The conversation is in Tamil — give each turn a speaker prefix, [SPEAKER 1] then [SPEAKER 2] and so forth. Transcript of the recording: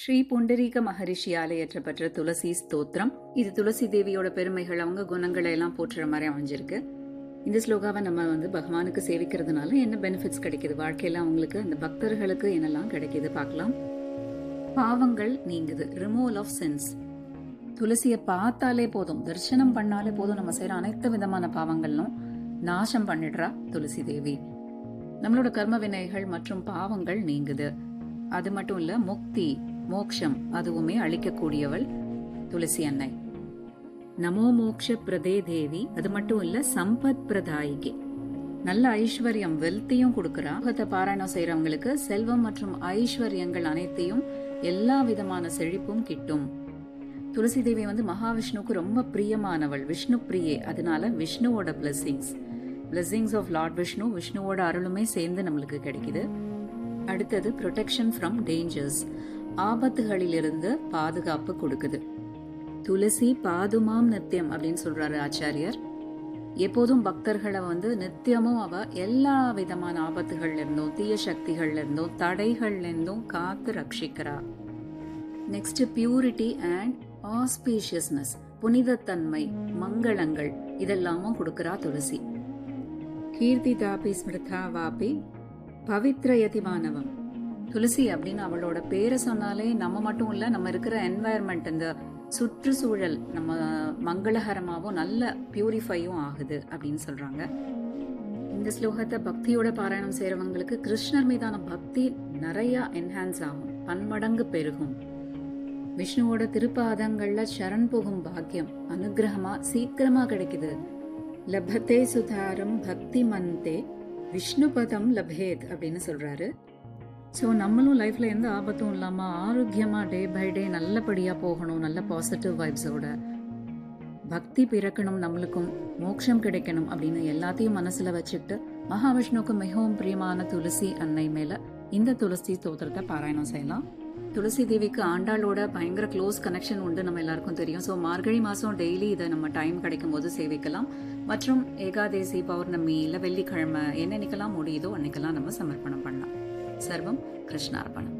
[SPEAKER 1] ஸ்ரீ புண்டரீக மகரிஷியால இயற்றப்பட்ட துளசி ஸ்தோத்திரம். இது துளசி தேவியோட பெருமைகள் அவங்க குணங்களை எல்லாம் போற்றுற மாதிரி அமைஞ்சிருக்கு. இந்த ஸ்லோகாவை நம்ம வந்து பகவானுக்கு சேவிக்கிறதுனால என்ன பெனிஃபிட்ஸ் கிடைக்குது? வாழ்க்கையில அவங்களுக்கு அந்த பக்தர்களுக்கு என்னெல்லாம் கிடைக்குது பார்க்கலாம். பாவங்கள் நீங்குது. ரிமூவல் ஆஃப் சென்ஸ் துளசியை பார்த்தாலே போதும். தரிசனம் பண்ணாலே போதும். நம்ம செய்யற அனைத்து விதமான பாவங்களும் நாசம் பண்ணிடுறா துளசி தேவி. நம்மளோட கர்ம வினைகள் மற்றும் பாவங்கள் நீங்குது. அது மட்டும் இல்ல முக்தி. மோக்ஷம் அதுவுமே அளிக்கக்கூடியவள் துளசி அன்னை. நமோ மோக்ஷ பிரதே தேவி அது மட்டும் இல்ல சம்பத் பிரதாயிகி. நல்ல ஐஸ்வர்யம் வெல்த்தையும் கொடுக்கறா. முகத்தை பாராயணம் செய்யறவங்களுக்கு செல்வம் மற்றும் ஐஸ்வர்யங்கள் அனைத்தையும் எல்லா விதமான செழிப்பும் கிட்டும். துளசி தேவி வந்து மகாவிஷ்ணுவுக்கு ரொம்ப பிரியமானவள் விஷ்ணு பிரியே அதனால விஷ்ணுவோட blessings blessings of lord Vishnu விஷ்ணுவோட அருளுமே சேர்ந்து நம்மளுக்கு கிடைக்குது. அடுத்தது ப்ரொடெக்ஷன் ஃப்ரம் டேஞ்சர்ஸ் ஆபத்துகளிலிருந்து பாதுகாப்பு கொடுக்குது. துளசி பாதுமாம் நித்தியம் அப்படின்னு சொல்றாரு ஆச்சாரியர். எப்போதும் பக்தர்களை வந்து நித்தியமும் அவ எல்லா விதமான ஆபத்துகள்ல இருந்தும் தீய சக்திகள்ல இருந்தும் தடைகள்ல இருந்தும் காத்து ரட்சிக்கிறா. நெக்ஸ்ட் பியூரிட்டி அண்ட் ஆஸ்பீஷியஸ்னஸ் புனிதத்தன்மை மங்களங்கள் இதெல்லாமும் கொடுக்கறா துளசி. கீர்த்தி தாபி ஸ்மிருதா வாபி பவித்ரயதி மாணவம் துளசி அப்படின்னு அவளோட பேரை சொன்னாலே நம்ம மட்டும் இல்லை நம்ம இருக்கிற என்வாயர்மெண்ட் இந்த சுற்றுச்சூழல் நம்ம மங்களகரமாகவும் நல்ல பியூரிஃபையும் ஆகுது அப்படின்னு சொல்றாங்க. இந்த ஸ்லோகத்தை பக்தியோட பாராயணம் செய்யறவங்களுக்கு கிருஷ்ணர் மீதான பக்தி நிறைய என்ஹான்ஸ் ஆகும் பன்மடங்கு பெருகும். விஷ்ணுவோட திருப்பாதங்கள்ல சரண் போகும் பாக்கியம் அனுகிரகமா சீக்கிரமா கிடைக்குது. லபத்தே சுதாரம் பக்தி மந்தே விஷ்ணுபதம் லபேத் அப்படின்னு சொல்றாரு. ஸோ நம்மளும் லைஃப்பில் எந்த ஆபத்தும் இல்லாமல் ஆரோக்கியமாக டே பை டே நல்லபடியாக போகணும் நல்ல பாசிட்டிவ் வைப்ஸோட பக்தி பிறக்கணும் நம்மளுக்கும் மோட்சம் கிடைக்கணும் அப்படின்னு எல்லாத்தையும் மனசில் வச்சுக்கிட்டு மகாவிஷ்ணுவுக்கு மிகவும் பிரியமான துளசி அன்னை மேலே இந்த துளசி ஸ்தோத்திரத்தை பாராயணம் செய்யலாம். துளசி தேவிக்கு ஆண்டாளோட பயங்கர க்ளோஸ் கனெக்ஷன் உண்டு நம்ம எல்லாருக்கும் தெரியும். ஸோ மார்கழி மாதம் டெய்லி இதை நம்ம டைம் கிடைக்கும் போது சேவிக்கலாம். மற்றும் ஏகாதேசி பௌர்ணமி இல்லை வெள்ளிக்கிழமை என்னன்னைக்கெல்லாம் முடியுதோ அன்னைக்கெல்லாம் நம்ம சமர்ப்பணம் பண்ணலாம். சர்வம் கிருஷ்ணார்பணம்.